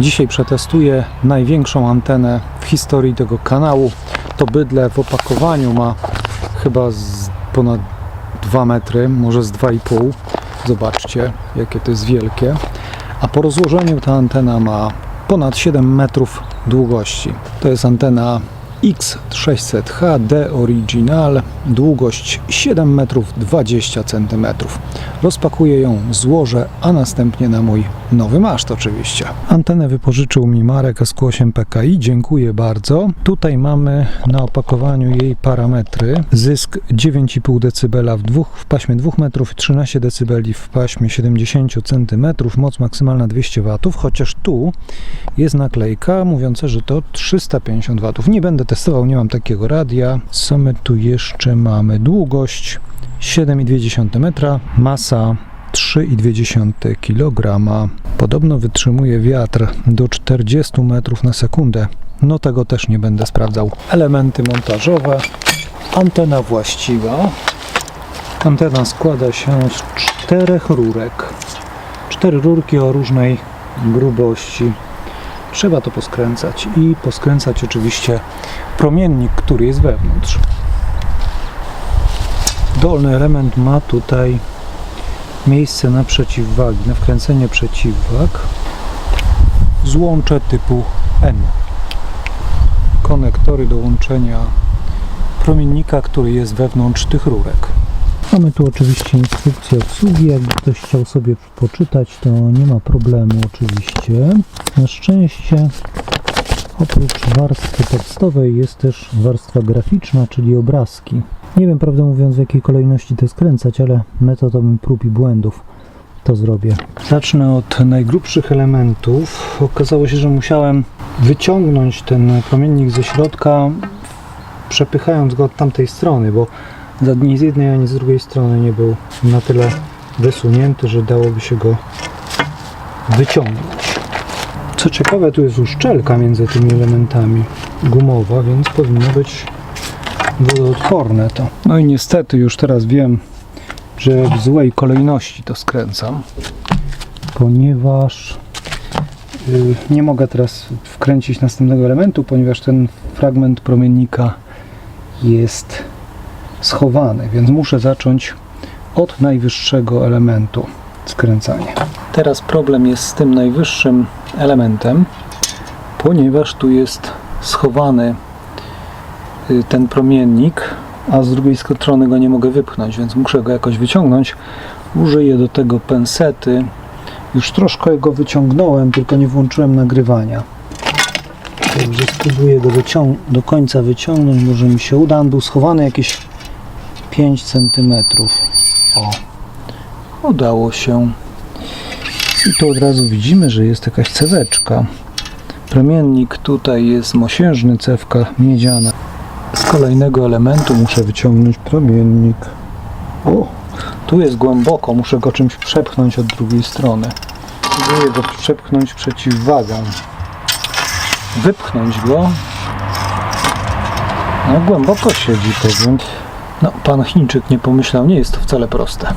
Dzisiaj przetestuję największą antenę w historii tego kanału. To bydle w opakowaniu ma chyba z ponad 2 metry, może z 2,5. Zobaczcie, jakie to jest wielkie. A po rozłożeniu ta antena ma ponad 7 metrów długości. To jest antena X600H D Original, długość 7 metrów 20 cm. Rozpakuję ją, złożę, a następnie na mój nowy maszt oczywiście. Antenę wypożyczył mi Marek SQ8 PKI, dziękuję bardzo. Tutaj mamy na opakowaniu jej parametry. Zysk 9,5 dB w, dwóch, w paśmie 2 metrów, 13 dB w paśmie 70 cm, moc maksymalna 200 W, chociaż tu jest naklejka mówiąca, że to 350 W. Nie będę testował, nie mam takiego radia. Co my tu jeszcze mamy? Długość 7,2 metra, masa 3,2 kg. Podobno wytrzymuje wiatr do 40 metrów na sekundę. No tego też nie będę sprawdzał. Elementy montażowe. Antena właściwa. Antena składa się z czterech rurek. Cztery rurki o różnej grubości. Trzeba to poskręcać i poskręcać oczywiście promiennik, który jest wewnątrz. Dolny element ma tutaj miejsce na przeciwwagi, na wkręcenie przeciwwag. Złącze typu N. Konektory do łączenia promiennika, który jest wewnątrz tych rurek. Mamy tu oczywiście instrukcję obsługi. Jakby ktoś chciał sobie poczytać, to nie ma problemu oczywiście. Na szczęście oprócz warstwy tekstowej jest też warstwa graficzna, czyli obrazki. Nie wiem prawdę mówiąc w jakiej kolejności to skręcać, ale metodą prób i błędów to zrobię. Zacznę od najgrubszych elementów. Okazało się, że musiałem wyciągnąć ten promiennik ze środka, przepychając go od tamtej strony, bo za- ni z jednej ani z drugiej strony nie był na tyle wysunięty, że dałoby się go wyciągnąć. Co ciekawe, tu jest uszczelka między tymi elementami gumowa, więc powinno być wodoodporne to. No i niestety już teraz wiem, że w złej kolejności to skręcam, ponieważ y, nie mogę teraz wkręcić następnego elementu, ponieważ ten fragment promiennika jest schowany, więc muszę zacząć od najwyższego elementu skręcania. Teraz problem jest z tym najwyższym elementem, ponieważ tu jest schowany y, ten promiennik, a z drugiej strony go nie mogę wypchnąć, więc muszę go jakoś wyciągnąć. Użyję do tego pensety. Już troszkę go wyciągnąłem, tylko nie włączyłem nagrywania. Także spróbuję go do końca wyciągnąć, może mi się uda. On był schowany jakieś 5 cm. O, udało się. I tu od razu widzimy, że jest jakaś ceweczka. Promiennik tutaj jest mosiężny, cewka miedziana. Z kolejnego elementu muszę wyciągnąć promiennik. O, tu jest głęboko, muszę go czymś przepchnąć od drugiej strony. Próbuję go przepchnąć przeciwwagą. Wypchnąć go. No głęboko siedzi powiem. No, pan Chińczyk nie pomyślał, nie jest to wcale proste.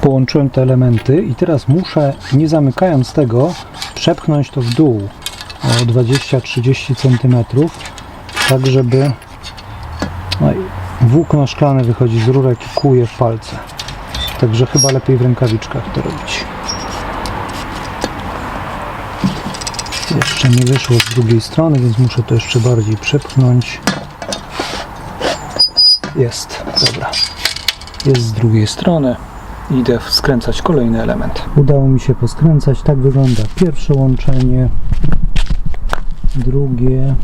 Połączyłem te elementy i teraz muszę, nie zamykając tego, przepchnąć to w dół o 20-30 cm, tak żeby no włókno szklane wychodzi z rurek i kłuje w palce. Także chyba lepiej w rękawiczkach to robić. Jeszcze nie wyszło z drugiej strony, więc muszę to jeszcze bardziej przepchnąć. Jest, dobra. Jest z drugiej strony. Idę skręcać kolejny element. Udało mi się poskręcać. Tak wygląda pierwsze łączenie. Drugie.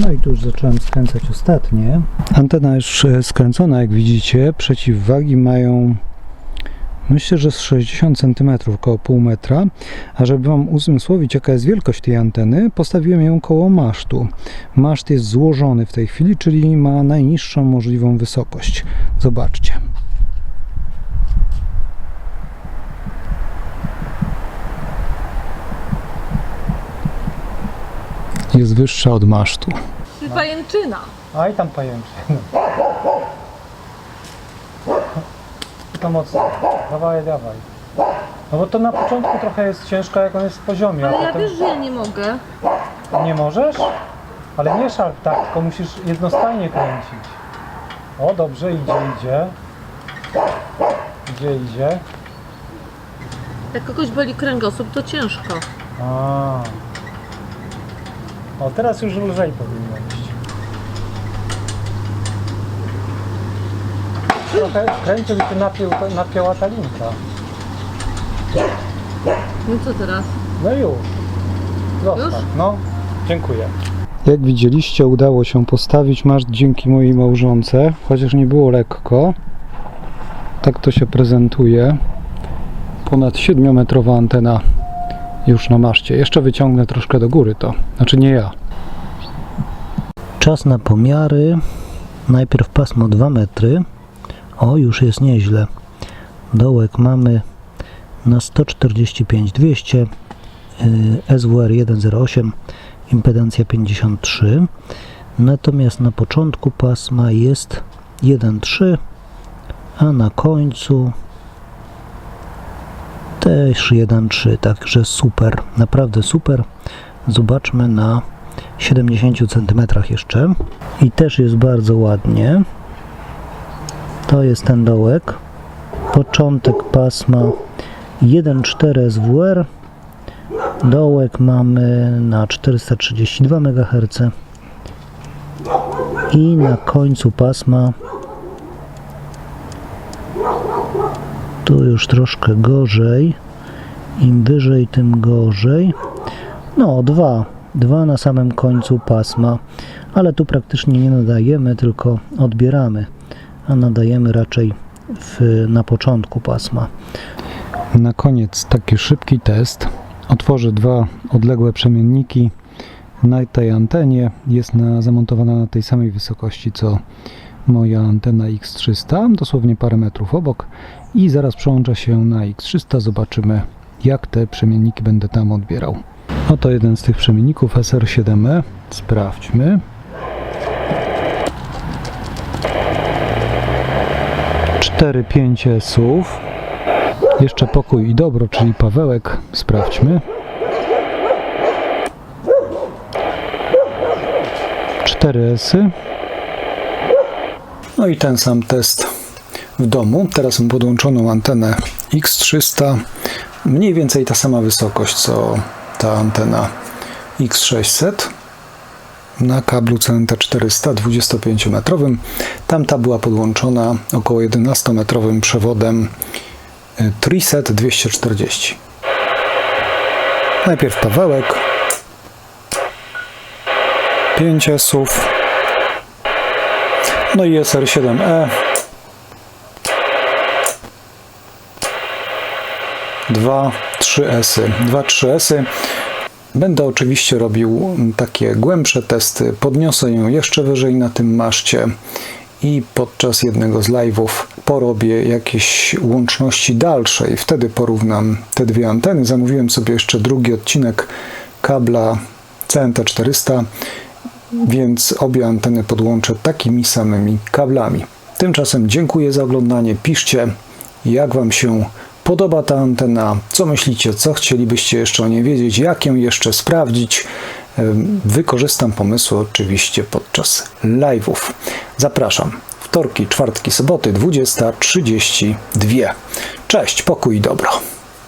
No i tu już zacząłem skręcać ostatnie. Antena już e, skręcona, jak widzicie. Przeciwwagi mają myślę, że z 60 cm, około pół metra. A żeby Wam uzmysłowić, jaka jest wielkość tej anteny, postawiłem ją koło masztu. Maszt jest złożony w tej chwili, czyli ma najniższą możliwą wysokość. Zobaczcie. Jest wyższa od masztu. Czy pajęczyna? A i tam pajęczyny. To mocno. Dawaj, dawaj. No bo to na początku trochę jest ciężko, jak on jest w poziomie, a Ale ja potem wiesz, że ja nie mogę. nie możesz? Ale nie szarp tak, tylko musisz jednostajnie kręcić. O, dobrze, idzie, idzie. Idzie, idzie. Jak kogoś boli kręgosłup, to ciężko. A. O, teraz już lżej powinno iść. Trochę kręcił i tu napiął, napięła ta linka. No co teraz? No już. Zostaw. Już? No, dziękuję. Jak widzieliście, udało się postawić maszt dzięki mojej małżonce, chociaż nie było lekko. Tak to się prezentuje. Ponad 7-metrowa antena już na maszcie. Jeszcze wyciągnę troszkę do góry to. Znaczy nie ja. Czas na pomiary. Najpierw pasmo 2 metry. O, już jest nieźle. Dołek mamy na 145 200 yy, SWR 108 impedancja 53 natomiast na początku pasma jest 1.3 a na końcu też 1.3 także super, naprawdę super. Zobaczmy na 70 cm jeszcze. I też jest bardzo ładnie to jest ten dołek. Początek pasma 1.4 SWR dołek mamy na 432 MHz i na końcu pasma. Tu już troszkę gorzej. Im wyżej tym gorzej. No dwa. Dwa na samym końcu pasma. Ale tu praktycznie nie nadajemy tylko odbieramy a nadajemy raczej w, na początku pasma Na koniec taki szybki test. Otworzę dwa odległe przemienniki. Na tej antenie jest na, zamontowana na tej samej wysokości co moja antena X300, dosłownie parę metrów obok i zaraz przełączę się na X300, zobaczymy jak te przemienniki będę tam odbierał. Oto jeden z tych przemienników SR7E, sprawdźmy. Cztery 5 S-ów. Jeszcze pokój i dobro, czyli Pawełek. Sprawdźmy. Cztery esy. No i ten sam test w domu. Teraz mam podłączoną antenę X300. Mniej więcej ta sama wysokość co ta antena X600 na kablu CNT400 25-metrowym. Tamta była podłączona około 11-metrowym przewodem Triset 240. Najpierw Pawełek. 5 esów. No i SR7E. Dwa, trzy esy. Dwa, trzy esy. Będę oczywiście robił takie głębsze testy. Podniosę ją jeszcze wyżej na tym maszcie i podczas jednego z live'ów porobię jakieś łączności dalsze i wtedy porównam te dwie anteny. Zamówiłem sobie jeszcze drugi odcinek kabla CNT400, więc obie anteny podłączę takimi samymi kablami. Tymczasem dziękuję za oglądanie. Piszcie, jak Wam się podoba ta antena, co myślicie, co chcielibyście jeszcze o niej wiedzieć, jak ją jeszcze sprawdzić. Wykorzystam pomysły oczywiście podczas live'ów. Zapraszam. Wtorki, czwartki, soboty, 20.32. Cześć, pokój i dobro.